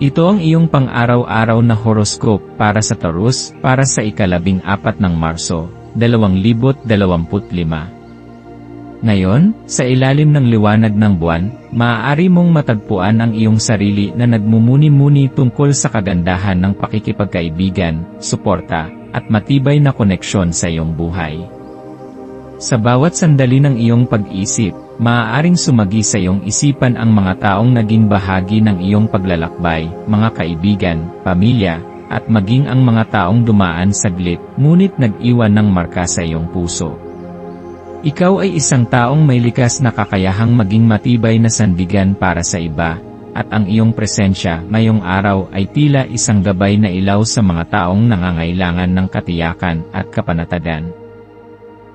Ito ang iyong pang-araw-araw na horoscope para sa Taurus para sa ikalabing apat ng Marso, 2025. Ngayon, sa ilalim ng liwanag ng buwan, maaari mong matagpuan ang iyong sarili na nagmumuni-muni tungkol sa kagandahan ng pakikipagkaibigan, suporta, at matibay na koneksyon sa iyong buhay. Sa bawat sandali ng iyong pag-isip, maaaring sumagi sa iyong isipan ang mga taong naging bahagi ng iyong paglalakbay, mga kaibigan, pamilya, at maging ang mga taong dumaan saglit, ngunit nag-iwan ng marka sa iyong puso. Ikaw ay isang taong may likas na kakayahang maging matibay na sandigan para sa iba, at ang iyong presensya ngayong araw ay tila isang gabay na ilaw sa mga taong nangangailangan ng katiyakan at kapanatagan.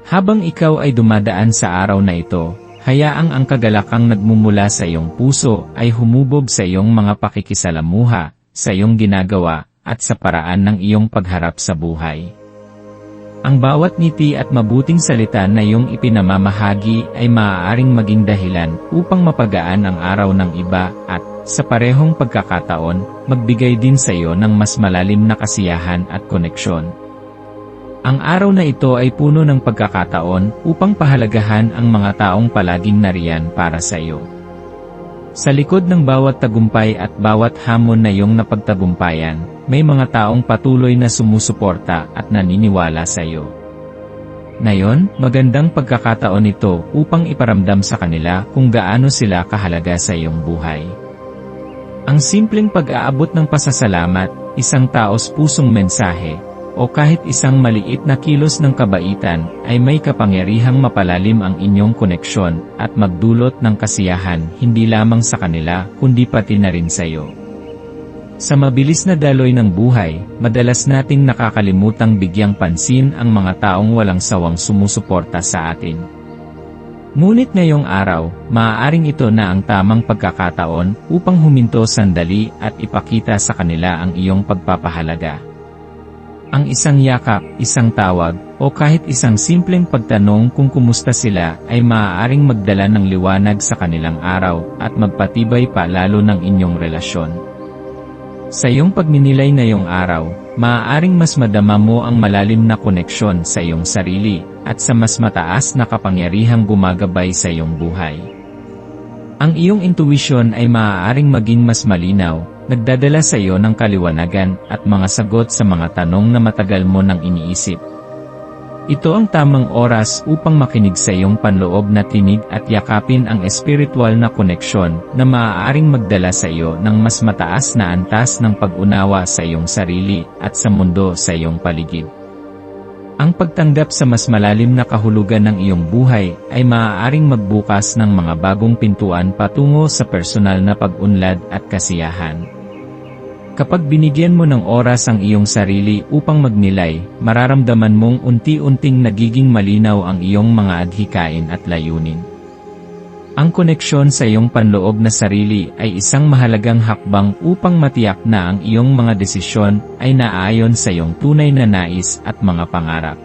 Habang ikaw ay dumadaan sa araw na ito, hayaang ang kagalakang nagmumula sa iyong puso ay humubog sa iyong mga pakikisalamuha, sa iyong ginagawa, at sa paraan ng iyong pagharap sa buhay. Ang bawat ngiti at mabuting salita na iyong ipinamamahagi ay maaaring maging dahilan upang mapagaan ang araw ng iba at, sa parehong pagkakataon, magbigay din sa iyo ng mas malalim na kasiyahan at koneksyon. Ang araw na ito ay puno ng pagkakataon upang pahalagahan ang mga taong palaging nariyan para sa iyo. Sa likod ng bawat tagumpay at bawat hamon na iyong napagtagumpayan, may mga taong patuloy na sumusuporta at naniniwala sa iyo. Ngayon, magandang pagkakataon ito upang iparamdam sa kanila kung gaano sila kahalaga sa iyong buhay. Ang simpleng pag-aabot ng pasasalamat, isang taos pusong mensahe, o kahit isang maliit na kilos ng kabaitan, ay may kapangyarihang mapalalim ang inyong koneksyon at magdulot ng kasiyahan hindi lamang sa kanila kundi pati na rin sa iyo. Sa mabilis na daloy ng buhay, madalas nating nakakalimutang bigyang pansin ang mga taong walang sawang sumusuporta sa atin. Ngunit ngayong araw, maaaring ito na ang tamang pagkakataon upang huminto sandali at ipakita sa kanila ang iyong pagpapahalaga. Ang isang yakap, isang tawag, o kahit isang simpleng pagtanong kung kumusta sila ay maaaring magdala ng liwanag sa kanilang araw at magpatibay pa lalo ng inyong relasyon. Sa iyong pagninilay ngayong araw, maaaring mas madama mo ang malalim na koneksyon sa iyong sarili at sa mas mataas na kapangyarihang gumagabay sa iyong buhay. Ang iyong intuition ay maaaring maging mas malinaw, nagdadala sa iyo ng kaliwanagan at mga sagot sa mga tanong na matagal mo nang iniisip. Ito ang tamang oras upang makinig sa iyong panloob na tinig at yakapin ang espiritual na koneksyon na maaaring magdala sa iyo ng mas mataas na antas ng pag-unawa sa iyong sarili at sa mundo sa iyong paligid. Ang pagtanggap sa mas malalim na kahulugan ng iyong buhay ay maaaring magbukas ng mga bagong pintuan patungo sa personal na pag-unlad at kasiyahan. Kapag binigyan mo ng oras ang iyong sarili upang magnilay, mararamdaman mong unti-unting nagiging malinaw ang iyong mga adhikain at layunin. Ang koneksyon sa iyong panloob na sarili ay isang mahalagang hakbang upang matiyak na ang iyong mga desisyon ay naayon sa iyong tunay na nais at mga pangarap.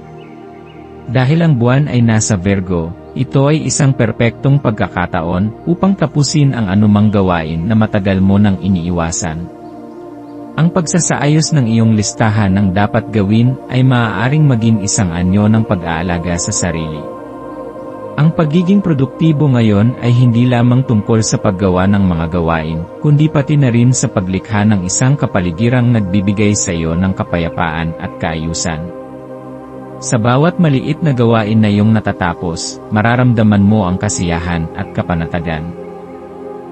Dahil ang buwan ay nasa Virgo, ito ay isang perpektong pagkakataon upang tapusin ang anumang gawain na matagal mo nang iniiwasan. Ang pagsasaayos ng iyong listahan ng dapat gawin ay maaaring maging isang anyo ng pag-aalaga sa sarili. Ang pagiging produktibo ngayon ay hindi lamang tungkol sa paggawa ng mga gawain, kundi pati na rin sa paglikha ng isang kapaligirang nagbibigay sa iyo ng kapayapaan at kaayusan. Sa bawat maliit na gawain na iyong natatapos, mararamdaman mo ang kasiyahan at kapanatagan.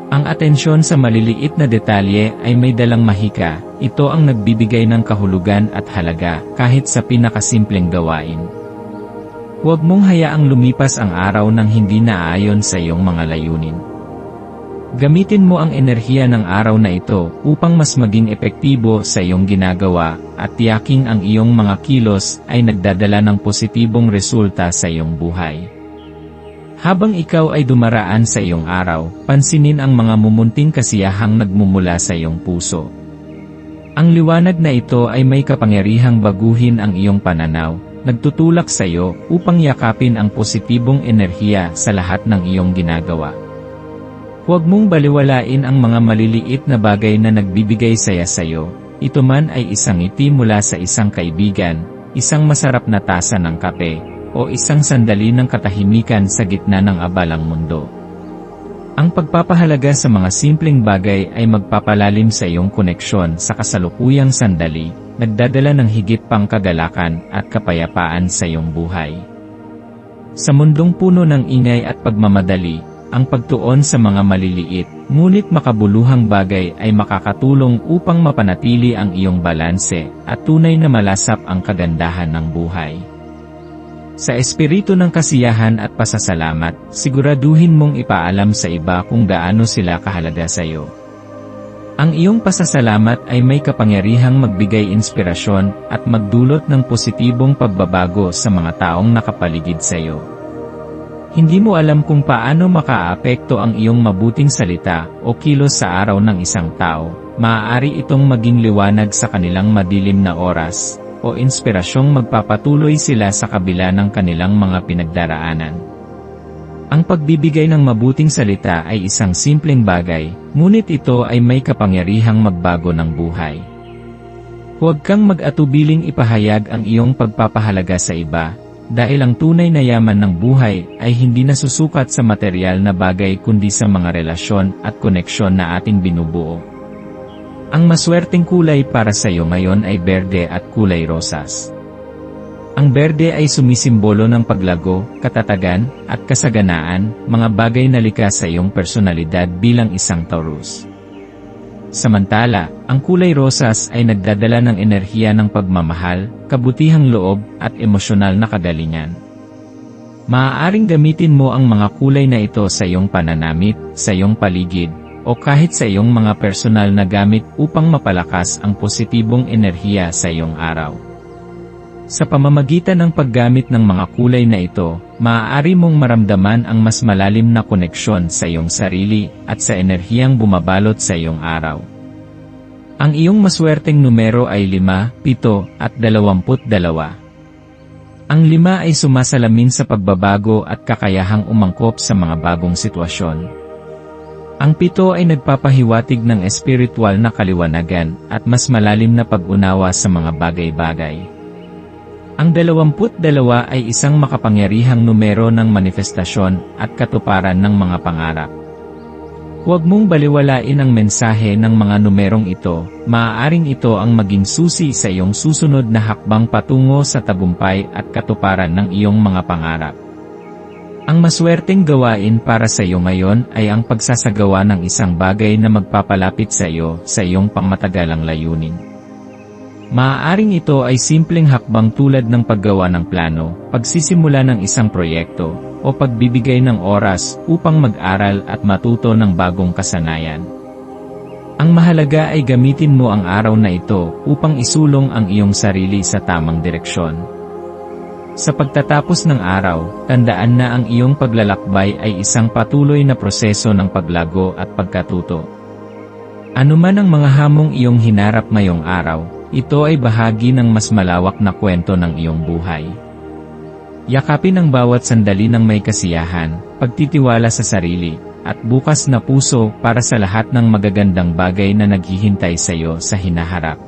Ang atensyon sa maliliit na detalye ay may dalang mahika, ito ang nagbibigay ng kahulugan at halaga kahit sa pinakasimpleng gawain. Huwag mong hayaang lumipas ang araw nang hindi naaayon sa iyong mga layunin. Gamitin mo ang enerhiya ng araw na ito upang mas maging epektibo sa iyong ginagawa at tiyaking ang iyong mga kilos ay nagdadala ng positibong resulta sa iyong buhay. Habang ikaw ay dumaraan sa iyong araw, pansinin ang mga mumunting kasiyahang nagmumula sa iyong puso. Ang liwanag na ito ay may kapangyarihang baguhin ang iyong pananaw, nagtutulak sa iyo upang yakapin ang positibong enerhiya sa lahat ng iyong ginagawa. Huwag mong baliwalain ang mga maliliit na bagay na nagbibigay saya sa iyo. Ito man ay isang ngiti mula sa isang kaibigan, isang masarap na tasa ng kape, o isang sandali ng katahimikan sa gitna ng abalang mundo. Ang pagpapahalaga sa mga simpleng bagay ay magpapalalim sa iyong koneksyon sa kasalukuyang sandali, nagdadala ng higit pang kagalakan at kapayapaan sa iyong buhay. Sa mundong puno ng ingay at pagmamadali, ang pagtuon sa mga maliliit, ngunit makabuluhang bagay ay makakatulong upang mapanatili ang iyong balanse at tunay na malasap ang kagandahan ng buhay. Sa espiritu ng kasiyahan at pasasalamat, siguraduhin mong ipaalam sa iba kung gaano sila kahalaga sa iyo. Ang iyong pasasalamat ay may kapangyarihang magbigay inspirasyon at magdulot ng positibong pagbabago sa mga taong nakapaligid sa iyo. Hindi mo alam kung paano makaapekto ang iyong mabuting salita o kilos sa araw ng isang tao. Maaari itong maging liwanag sa kanilang madilim na oras, o inspirasyong magpapatuloy sila sa kabila ng kanilang mga pinagdaraanan. Ang pagbibigay ng mabuting salita ay isang simpleng bagay, ngunit ito ay may kapangyarihang magbago ng buhay. Huwag kang mag-atubiling ipahayag ang iyong pagpapahalaga sa iba, dahil ang tunay na yaman ng buhay ay hindi nasusukat sa material na bagay kundi sa mga relasyon at koneksyon na ating binubuo. Ang maswerteng kulay para sa iyo ngayon ay berde at kulay rosas. Ang berde ay sumisimbolo ng paglago, katatagan, at kasaganaan, mga bagay na likas sa iyong personalidad bilang isang Taurus. Samantala, ang kulay rosas ay nagdadala ng enerhiya ng pagmamahal, kabutihang loob, at emosyonal na kagalingan. Maaaring gamitin mo ang mga kulay na ito sa iyong pananamit, sa iyong paligid, o kahit sa iyong mga personal na gamit upang mapalakas ang positibong enerhiya sa iyong araw. Sa pamamagitan ng paggamit ng mga kulay na ito, maaari mong maramdaman ang mas malalim na koneksyon sa iyong sarili at sa enerhiyang bumabalot sa iyong araw. Ang iyong maswerteng numero ay 5, 7, at 22. Ang 5 ay sumasalamin sa pagbabago at kakayahang umangkop sa mga bagong sitwasyon. Ang 7 ay nagpapahiwatig ng espiritual na kaliwanagan at mas malalim na pag-unawa sa mga bagay-bagay. Ang 22 ay isang makapangyarihang numero ng manifestasyon at katuparan ng mga pangarap. Huwag mong baliwalain ang mensahe ng mga numerong ito, maaaring ito ang maging susi sa iyong susunod na hakbang patungo sa tagumpay at katuparan ng iyong mga pangarap. Ang maswerteng gawain para sa iyo ngayon ay ang pagsasagawa ng isang bagay na magpapalapit sa iyo sa iyong pangmatagalang layunin. Maaaring ito ay simpleng hakbang tulad ng paggawa ng plano, pagsisimula ng isang proyekto, o pagbibigay ng oras upang mag-aral at matuto ng bagong kasanayan. Ang mahalaga ay gamitin mo ang araw na ito upang isulong ang iyong sarili sa tamang direksyon. Sa pagtatapos ng araw, tandaan na ang iyong paglalakbay ay isang patuloy na proseso ng paglago at pagkatuto. Ano man ang mga hamong iyong hinarap ngayong araw, ito ay bahagi ng mas malawak na kwento ng iyong buhay. Yakapin ang bawat sandali ng may kasiyahan, pagtitiwala sa sarili, at bukas na puso para sa lahat ng magagandang bagay na naghihintay sa iyo sa hinaharap.